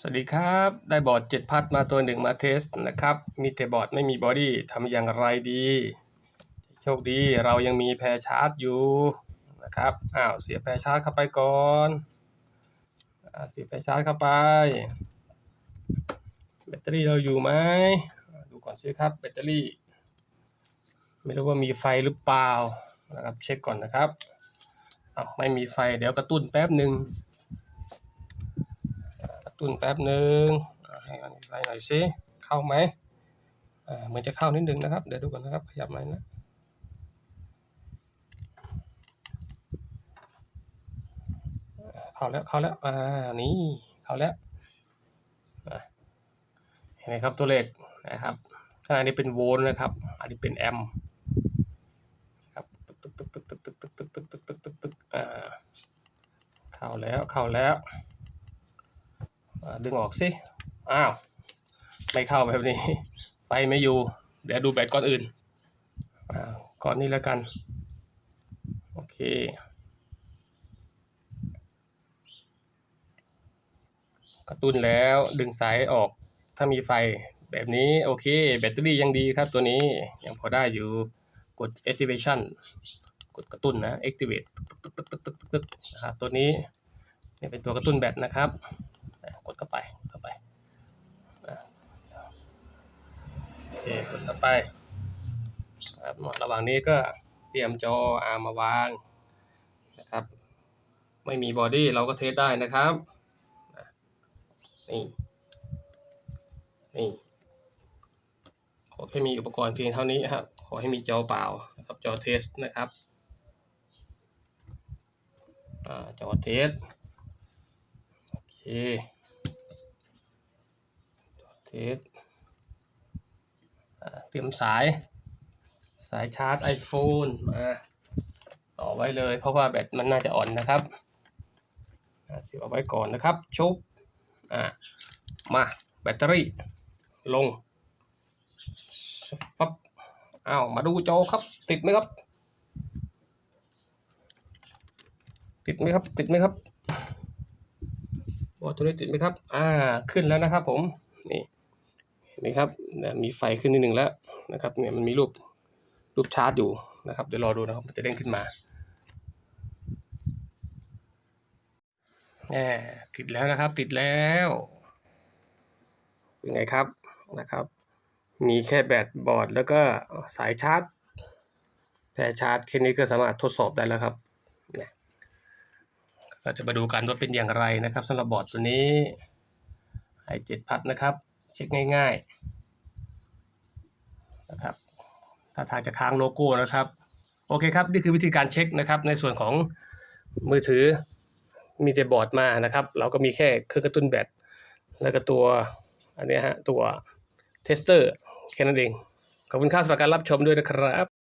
สวัสดีครับ ได้บอร์ด7พัดมาตัวหนึ่งมาเทสนะครับ มีแต่บอร์ดไม่มีบอดี้ทำอย่างไรดี โชคดีเรายังมีแพรชาร์จอยู่นะครับอ้าวเสียแพรชาร์จเข้าไปก่อนอเสียแพรชาร์จเข้าไป แบตเตอรี่เราอยู่ไหมดูก่อนสิครับแบตเตอรี่ ไม่รู้ว่ามีไฟหรือเปล่านะครับเช็คก่อนนะครับอ้าวไม่มีไฟเดี๋ยวกระตุ้นแป๊บหนึ่ง ตุ้นแป๊บหนึ่งให้มันไล่หน่อยสิเข้าไหมเหมือนจะเข้านิดนึงนะครับ เดี๋ยวดูก่อนนะครับ ขยับไหมนะอ่าเข้าแล้วเข้าแล้วอ่านี่เข้าแล้วเห็นไหมครับตัวเลขนะครับข้างในนี้เป็นโวลต์นะครับ อันนี้เป็นแอมป์ครับตึกตึกตึกตึกตึกตึกตึกตึกตึกตึกตึกตึกอ่าเข้าแล้วเข้าแล้ว ดึงออกสิ อ้าว ไม่เข้าแบบนี้ไฟไม่อยู่ เดี๋ยวดูแบตก้อนอื่นอ่าก้อนนี้แล้วกัน โอเค กระตุ้นแล้วดึงสายออก ถ้ามีไฟแบบนี้โอเค แบตเตอรี่ยังดีครับตัวนี้ ยังพอได้อยู่ กด activation กดกระตุ้นนะ activate ตึ๊กตึ๊กตึ๊กตึ๊กตึ๊กตึ๊กนะครับตัวนี้เนี่ยเป็นตัวกระตุ้นแบตนะครับ เข้าไปเข้าไปโอเคกดเข้าไปครับระหว่างนี้ก็เตรียมจออาร์มาวางนะครับ ไม่มีบอดี้เราก็เทสได้นะครับนี่นี่ขอแค่มีอุปกรณ์เพียงเท่านี้ครับ ขอให้มีจอเปล่านะครับจอเทสนะครับอจอเทสโอเค เทสเตรียมสาย สายชาร์จ iPhone มาต่อไว้เลย เพราะว่าแบตมันน่าจะอ่อนนะครับเสียบเอาไว้ก่อนนะครับ ชุบอ่ามาแบตเตอรี่ ลงปั๊บอ้าวมาดูจอครับ ติดไหมครับ ติดไหมครับ ติดไหมครับบอตัวนี้ติดไหมครับ อ่า ขึ้นแล้วนะครับผม นี่ ห็นไหมครับเนี่ยมีไฟขึ้นนิดหนึ่งแล้วนะครับเนี่ยมันมีรูปรูปชาร์จอยู่นะครับเดี๋ยวรอดูนะครับมันจะเด้งขึ้นมาแหมติดแล้วนะครับ ติดแล้วเป็นไงครับนะครับ มีแค่แบตบอร์ดแล้วก็สายชาร์จแพรชาร์จแค่นี้ก็สามารถทดสอบได้แล้วครับเนี่ยเราจะมาดูกันว่าเป็นอย่างไรนะครับสำหรับบอร์ดตัวนี้ไอเจ็ดพัดนะครับ เช็คง่ายๆนะครับถ้าทางจะค้างโลโก้นะครับ โอเคครับ นี่คือวิธีการเช็คนะครับ ในส่วนของมือถือมีแต่บอร์ดมานะครับ เราก็มีแค่เครื่องกระตุ้นแบตแล้วก็ตัวอันนี้ฮะตัวเทสเตอร์แค่นั้นเอง ขอบคุณค่าสำหรับการรับชมด้วยนะครับ